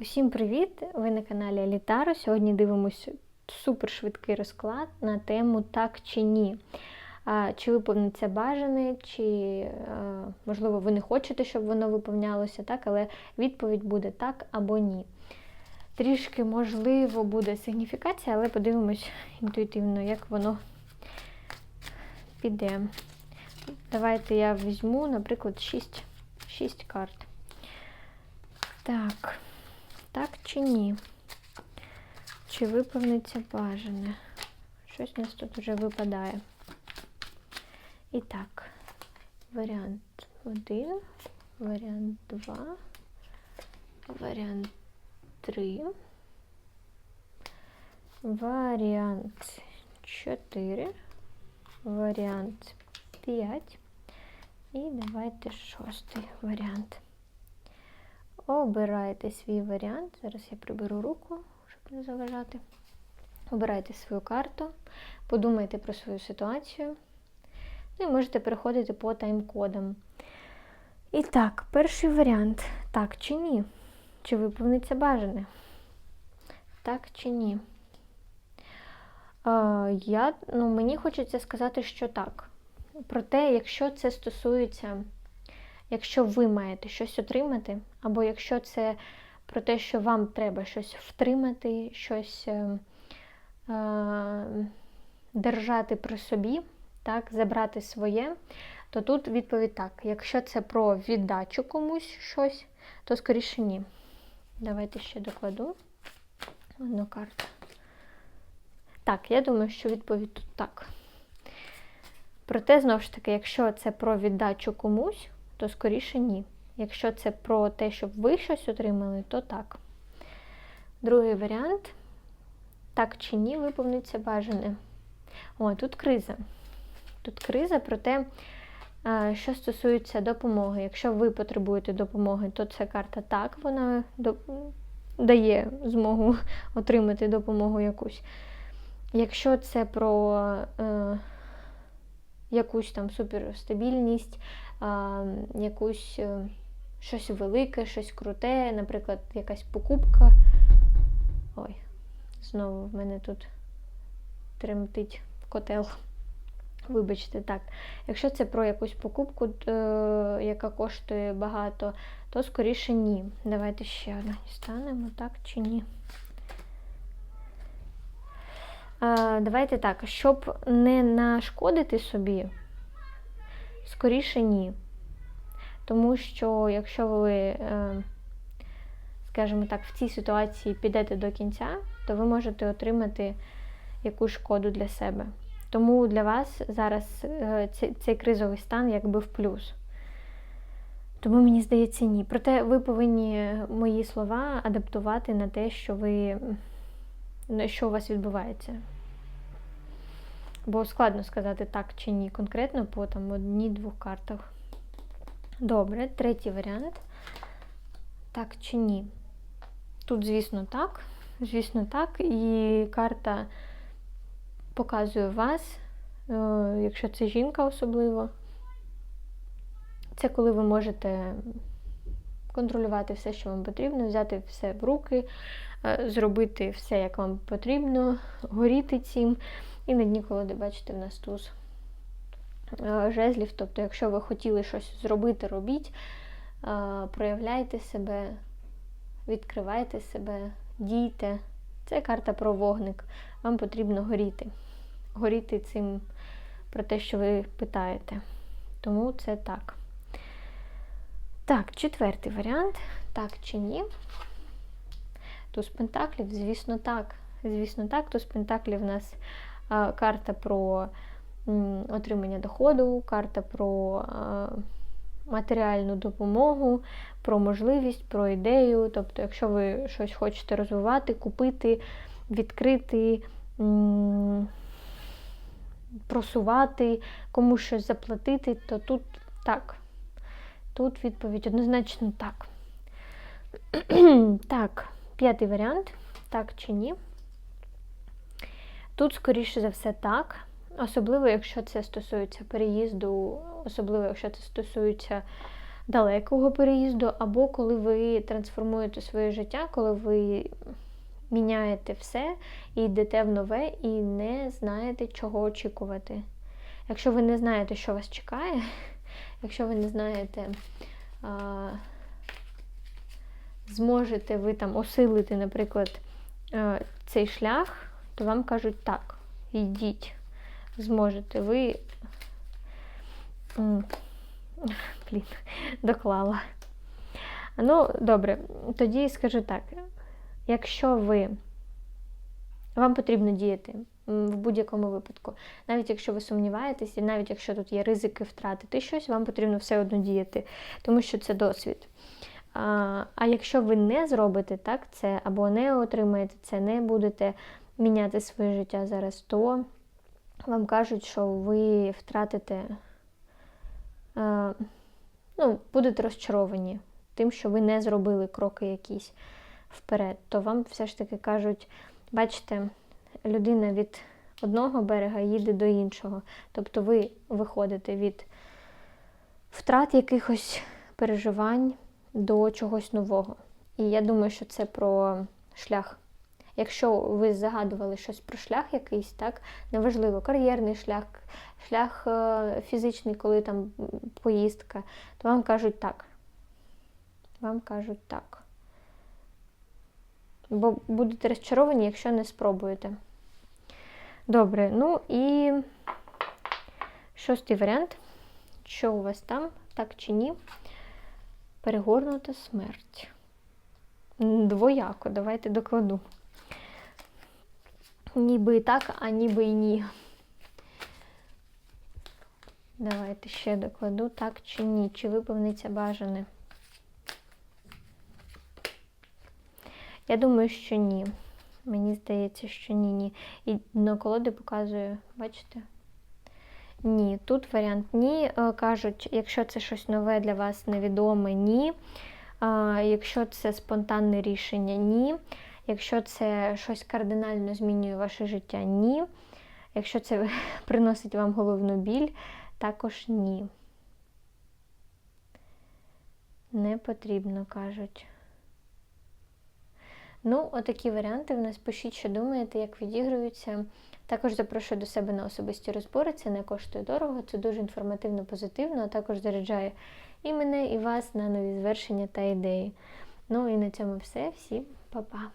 Усім привіт! Ви на каналі Алітаро. Сьогодні дивимося супершвидкий розклад на тему так чи ні. Чи виповниться бажане, чи, можливо, ви не хочете, щоб воно виповнялося, так, але відповідь буде так або ні. Трішки, можливо, буде сигніфікація, але подивимось інтуїтивно, як воно піде. Давайте я візьму, наприклад, 6, 6 карт. Так. Так чи ні? Чи виповниться бажане? Щось у нас тут вже випадає. І так, варіант 1, варіант 2, варіант 3, варіант 4, варіант 5 і давайте шостий варіант. Обирайте свій варіант. Зараз я приберу руку, щоб не заважати. Обирайте свою карту, подумайте про свою ситуацію. Ну і можете переходити по тайм-кодам. І так, перший варіант. Так чи ні? Чи виповниться бажане? Так чи ні? Е, я, ну, Мені хочеться сказати, що так. Проте, якщо це стосується якщо ви маєте щось отримати, або якщо це про те, що вам треба щось втримати, щось е, е, держати при собі, так, забрати своє, то тут відповідь так. Якщо це про віддачу комусь щось, то скоріше ні. Давайте ще докладу одну карту. Так, я думаю, що відповідь тут так. Проте, знову ж таки, якщо це про віддачу комусь, то скоріше ні. Якщо це про те, щоб ви щось отримали, то так. Другий варіант так чи ні, виповниться бажане. О, тут криза. Тут криза про те, що стосується допомоги. Якщо ви потребуєте допомоги, то це карта так, вона дає змогу отримати допомогу якусь. Якщо це про е, якусь там суперстабільність, якусь е, щось велике, щось круте, наприклад, якась покупка. Ой, знову в мене тут тремтить котел. Вибачте, так. Якщо це про якусь покупку, е, яка коштує багато, то скоріше ні. Давайте ще одна станемо, так чи ні. Давайте так, щоб не нашкодити собі, Скоріше ні. Тому що, якщо ви, е, скажімо так, в цій ситуації підете до кінця, то ви можете отримати якусь шкоду для себе. Тому для вас зараз е, цей кризовий стан якби в плюс. Тому мені здається, ні. Проте ви повинні мої слова адаптувати на те, що ви, що у вас відбувається. Бо складно сказати так чи ні, конкретно по там одній-двох картах. Добре, третій варіант. Так чи ні? Тут, звісно, так. Звісно, так. І карта показує вас, е, якщо це жінка особливо. Це коли ви можете контролювати все, що вам потрібно, взяти все в руки, е, зробити все, як вам потрібно, горіти цим. І на дні колоди, бачите, в нас туз е, жезлів. Тобто, якщо ви хотіли щось зробити, робіть, е, проявляйте себе, відкривайте себе, дійте. Це карта про вогник. Вам потрібно горіти. Горіти цим про те, що ви питаєте. Тому це так. Так, четвертий варіант. Так чи ні? Туз Пентаклів, звісно, так. Звісно, так. Туз Пентаклів в нас карта про отримання доходу, карта про матеріальну допомогу, про можливість, про ідею. Тобто, якщо ви щось хочете розвивати, купити, відкрити, просувати, комусь щось заплатити, то тут так. Тут відповідь однозначно так. так, п'ятий варіант, так чи ні. Тут, скоріше за все, так. Особливо, якщо це стосується переїзду, особливо, якщо це стосується далекого переїзду, або коли ви трансформуєте своє життя, коли ви міняєте все і йдете в нове, і не знаєте, чого очікувати. Якщо ви не знаєте, що вас чекає, якщо ви не знаєте, зможете ви там осилити, наприклад, цей шлях, то вам кажуть так, йдіть, зможете. Ви. Блін, доклала. Ну, добре, тоді скажу так: якщо ви вам потрібно діяти в будь-якому випадку, навіть якщо ви сумніваєтесь, і навіть якщо тут є ризики втратити щось, вам потрібно все одно діяти, тому що це досвід. А, а якщо ви не зробите так це, або не отримаєте це, не будете міняти своє життя зараз, то вам кажуть, що ви втратите, а, ну, будете розчаровані тим, що ви не зробили кроки якісь вперед, то вам все ж таки кажуть, бачите, людина від одного берега їде до іншого. Тобто ви виходите від втрат якихось переживань до чогось нового. І я думаю, що це про шлях. Якщо ви загадували щось про шлях якийсь, так, неважливо, кар'єрний шлях, шлях е, фізичний, коли там поїздка, то вам кажуть так. Вам кажуть так. Бо будете розчаровані, якщо не спробуєте. Добре, ну і шостий варіант. Що у вас там, так чи ні? Перегорнута смерть. Двояко, давайте докладу. Ніби і так, а ніби і ні. Давайте ще докладу, так чи ні. Чи виповниться бажане? Я думаю, що ні. Мені здається, що ні, ні. І на колоди показує, бачите? Ні. Тут варіант ні. Е, Кажуть, якщо це щось нове для вас невідоме, ні. Якщо це спонтанне рішення, ні. Якщо це щось кардинально змінює ваше життя, ні. Якщо це приносить вам головну біль, також ні. Не потрібно, кажуть. Ну, отакі варіанти в нас. Пишіть, що думаєте, як відігруються. Також запрошую до себе на особисті розбори. Це не коштує дорого, це дуже інформативно, позитивно, а також заряджає і мене, і вас на нові звершення та ідеї. Ну і на цьому все. Всім па-па!